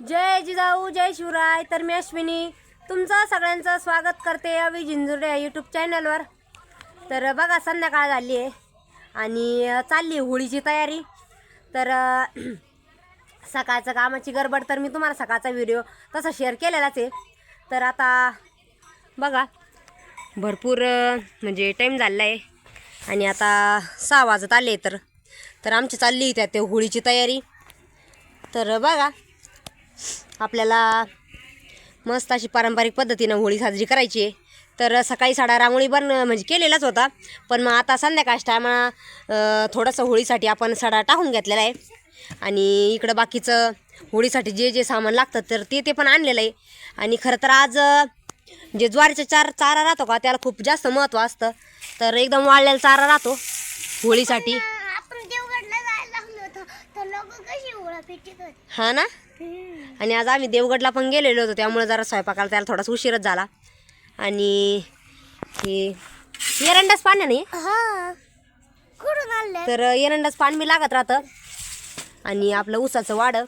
जय जिजाऊ जय शिवराय. तर मी अश्विनी. तुमचं सगळ्यांचं स्वागत करते अवि झिंजुरे यूट्यूब चॅनलवर तर बघा संध्याकाळ झाली आहे आणि चालली होळीची तयारी. तर सकाळचं कामाची गडबड तर मी तुम्हाला सकाळचा व्हिडिओ तसा शेअर केलेलाच आहे. तर आता बघा भरपूर म्हणजे टाईम झालेला आहे आणि आता सहा वाजत आले तर तर आमची चालली त्या ते होळीची तयारी. तर बघा आपल्याला मस्त अशी पारंपरिक पद्धतीनं होळी साजरी करायची आहे. तर सकाळी साडा रांगोळी बन म्हणजे केलेलाच होता. पण मग आता संध्याकाळच्या टायमा थोडंसं होळीसाठी आपण सडा टाकून घेतलेला आहे. आणि इकडं बाकीचं होळीसाठी जे जे सामान लागतं तर ते ते पण आणलेलं आहे. आणि खरं तर आज जे ज्वारीचा चार चारा राहतो का त्याला खूप जास्त महत्त्व असतं. तर एकदम वाळलेला चारा राहतो होळीसाठी आपण देवगडला जायला लागलो होतो तर लोक कशी ओळा पेटीत होते हा ना? आणि आज आम्ही देवगडला पण गेलेलो होतो त्यामुळे जरा स्वयंपाकाला त्याला थोडासा उशीरच झाला. आणि हे एरंडाच पाणी नाही हा? तर एरंडाच पाणी मी लागत राहतं. आणि आपलं ऊसाचं वाडं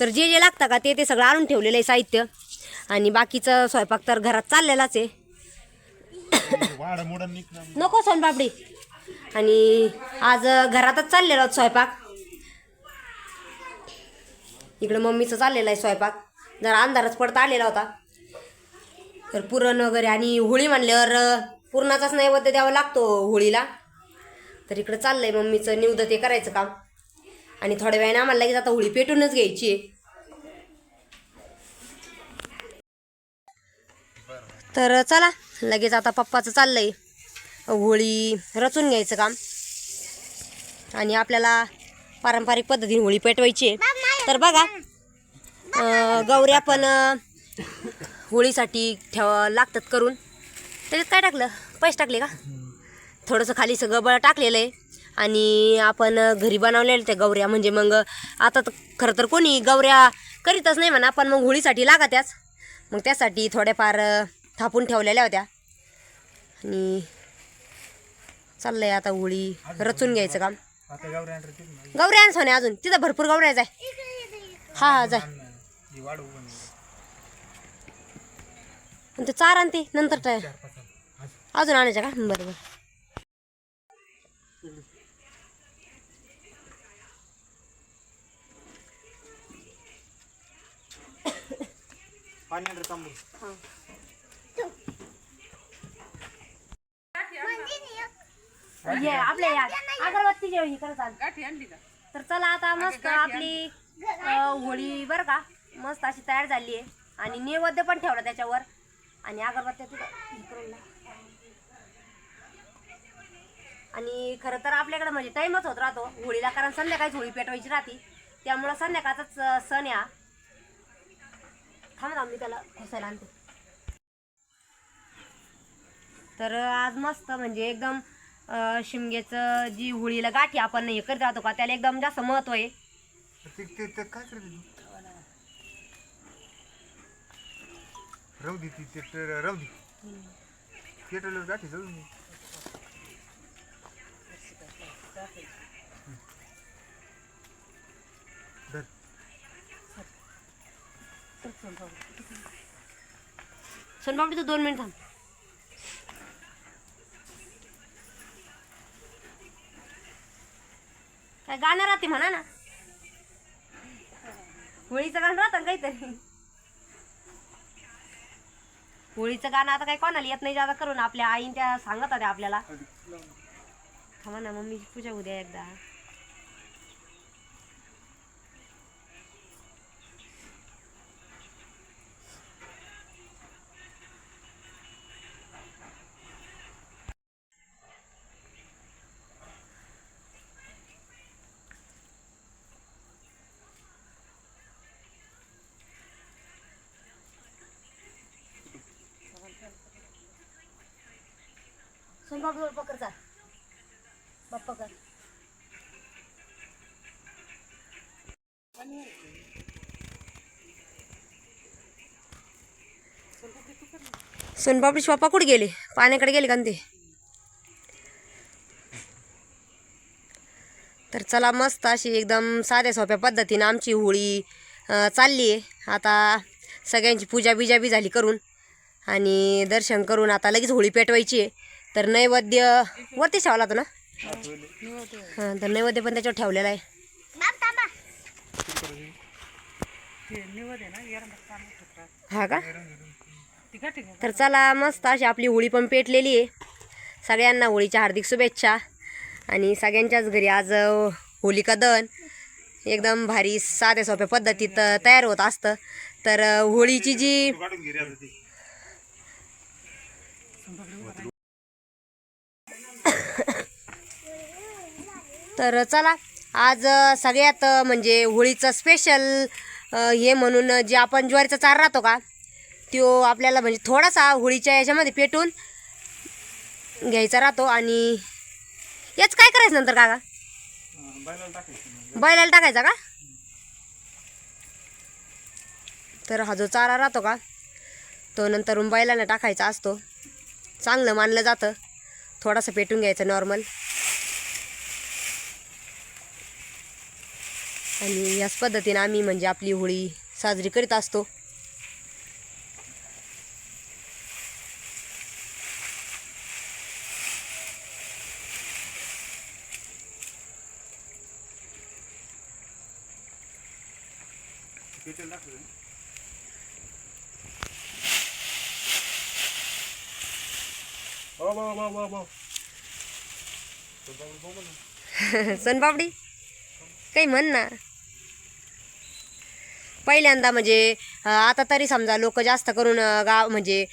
तर जे जे लागतं का ते ते सगळं आणून ठेवलेलं आहे साहित्य. आणि बाकीचं स्वयंपाक तर घरात चाललेलाच आहे. नको सोनपापडी. आणि आज घरातच चाललेलो स्वयंपाक. इकडं मम्मीचं चाललेलं आहे स्वयंपाक. जरा अंधारच पडता आलेला होता. तर पुरण वगैरे आणि होळी म्हणल्यावर पुरणाचाच नैवेद्य द्यावा लागतो होळीला. तर इकडं चाललंय मम्मीचं निवद ते करायचं काम. आणि थोड्या वेळाने आम्हाला लगेच आता होळी पेटूनच घ्यायची आहे. तर चला लगेच आता पप्पाचं चाललंय. होळी रचून घ्यायचं काम. आणि आपल्याला पारंपरिक पद्धतीने होळी पेटवायची आहे. तर बघा गौऱ्या पण होळीसाठी ठेव लागतात करून. त्याच्यात काय टाकलं? पैसे टाकले का? थोडंसं खाली सगळं बळ टाकलेलं आहे. आणि आपण घरी बनवलेलं त्या गौऱ्या. म्हणजे मग आता तर खरं तर कोणी गौऱ्या करीतच नाही म्हणा पण मग होळीसाठी लागत्याच. मग त्यासाठी थोड्याफार थापून ठेवलेल्या होत्या. आणि चाललंय आता होळी. रचून घ्यायचं काम. आता गावरे आणणार तेच ना गौऱ्या आण सोन्या अजून. तिथं भरपूर गौऱ्या जाय हा हा जाय. ही वाढ आणि ते चार आणते नंतर काय अजून आणायच्या का? बरं बरं. तांबूळ ये आपल्या या. अगरबत्ती जेव ही चाल तर चला आता मस्त आपली होळी बरं का मस्त अशी तयार झाली आहे. आणि नैवेद्य पण ठेवला त्याच्यावर. आणि अगरबत्त्या तुला आणि खरं तर आपल्याकडे म्हणजे टाईमच होत राहतो होळीला कारण संध्याकाळीच होळी पेटवायची राहते. त्यामुळं संध्याकाळचाच सण या. थांब ना मी त्याला खोसायला आणते. तर आज मस्त म्हणजे एकदम शिमग्याचं जी होळीला गाठी आपण हे करत राहतो का त्याला एकदम जास्त महत्त्व आहे. ते ते ते काय करते तू? राहू दे ती ते राहू दे. पेटवलं गाठी जाऊ दे. धर. सोनपापडी तू दोन मिनिट थांब. काय गाणं राहते म्हणा ना. होळीचं गाणं राहतं ना काहीतरी. होळीचं गाणं आता काही कोणाला येत नाही जादा करून आपल्या आईन त्या सांगत होत्या आपल्याला. थांबा ना मम्मीची पूजा उद्या एकदा. सोनपापडी वर पकड चाल बाप्पा कुठे गेले? पाण्याकडे गेले का न ते? तर चला मस्त अशी एकदम साध्या सोप्या पद्धतीनं आमची होळी चालली आहे. आता सगळ्यांची पूजा बिजा बी झाली करून आणि दर्शन करून आता लगेच होळी पेटवायची आहे. तर नैवेद्य वरती ठेवला होता ना? हां तर नैवेद्य पण त्याच्यावर ठेवलेला आहे. हा का? तर चला मस्त अशी आपली होळी पण पेटलेली आहे. सगळ्यांना होळीच्या हार्दिक शुभेच्छा. आणि सगळ्यांच्याच घरी आज होलिका दहन. एकदम भारी साध्या सोप्या पद्धतीत तयार होत असतं. तर होळीची जी काढून घे रे आता ते तर चला आज सगळ्यात म्हणजे होळीचं स्पेशल हे म्हणून जे आपण ज्वारीचा चार राहतो का तो आपल्याला म्हणजे थोडासा होळीच्या याच्यामध्ये पेटून घ्यायचा राहतो आणि याच काय करायचं नंतर काका? बैलाला टाकायचा का? तर हा जो चारा राहतो का तो नंतर बैलांना टाकायचा असतो. चांगलं मानलं जातं. थोडासा पेटून घ्यायचं नॉर्मल आणि याच पद्धतीने आम्ही म्हणजे आपली होळी साजरी करीत असतो. सनपापडी काही म्हण ना. पहिल्यांदा म्हणजे आता तरी समजा लोक जास्त करून गाव म्हणजे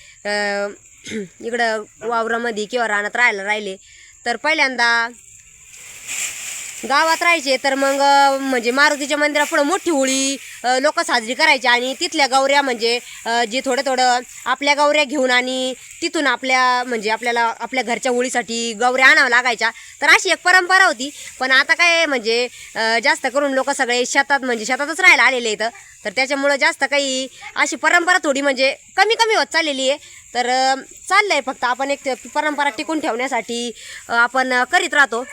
इकडं वावरामध्ये किंवा रानात राहायला राहिले तर पहिल्यांदा गावात राहायचे तर मग म्हणजे मारुतीच्या मंदिरापुढं मोठी होळी लोक साजरी करायची आणि तिथल्या गौऱ्या म्हणजे जे थोडं थोडं आपल्या गौऱ्या घेऊन आणि तिथून आपल्या म्हणजे आपल्याला आपल्या घरच्या होळीसाठी गौऱ्या आणावं लागायच्या. तर अशी एक परंपरा होती. पण आता काय म्हणजे जास्त करून लोक सगळे शेतात म्हणजे शेतातच राहायला आलेले इथं तर त्याच्यामुळं जास्त काही अशी परंपरा थोडी म्हणजे कमी कमी होत चाललेली आहे. तर चाललं आहे फक्त आपण एक परंपरा टिकून ठेवण्यासाठी आपण करीत राहतो.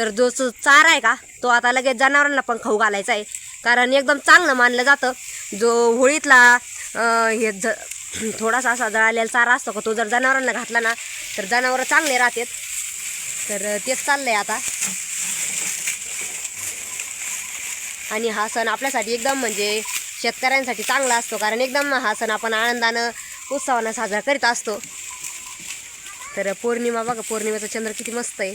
तर जो चारा आहे का तो आता लगेच जनावरांना पण खाऊ घालायचा आहे. कारण एकदम चांगलं मानलं जातं. जो होळीतला हे ज थोडासा असा जळालेला चारा असतो का तो जर जनावरांना घातला ना तर जनावरं चांगले राहतात. तर तेच तेच चाललंय आता. आणि हा सण आपल्यासाठी एकदम म्हणजे शेतकऱ्यांसाठी चांगला असतो. कारण एकदम हा सण आपण आनंदानं उत्सवानं साजरा करीत असतो. तर पौर्णिमा बघा पौर्णिमेचा चंद्र किती मस्त आहे.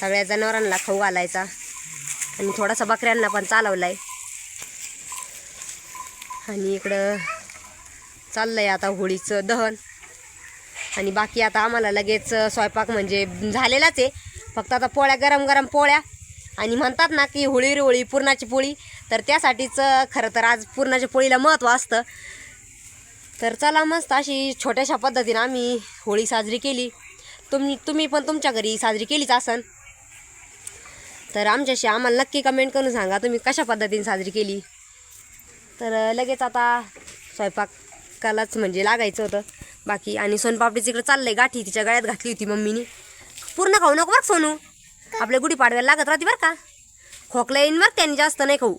सगळ्या जनावरांना खाऊ घालायचा. आणि थोडासा बकऱ्यांना पण चालवलाय. आणि इकडं चाललंय आता होळीचं दहन. आणि बाकी आता आम्हाला लगेच स्वयंपाक म्हणजे झालेलाच आहे. फक्त आता पोळ्या गरम गरम पोळ्या. आणि म्हणतात ना की होळी रोळी पुरणाची पोळी. तर त्यासाठीच खरं तर आज पुरणाच्या पोळीला महत्त्व असतं. तर चला मस्त अशी छोट्याशा पद्धतीनं आम्ही होळी साजरी केली. तुम्ही तुम्ही पण तुमच्या घरी साजरी केलीच असन? तर आमच्याशी आम्हाला नक्की कमेंट करून सांगा तुम्ही कशा पद्धतीने साजरी केली? तर लगेच आता स्वयंपाकालाच म्हणजे लागायचं होतं. बाकी आणि सोनपापडीच इकडे चाललंय गाठी तिच्या गळ्यात घातली होती मम्मीनी. पूर्ण खाऊ नको बरं सोनू. आपल्या गुढीपाडव्याला लागत राहते बरं का? खोकला येईन बरं त्यांनी जास्त नाही खाऊ.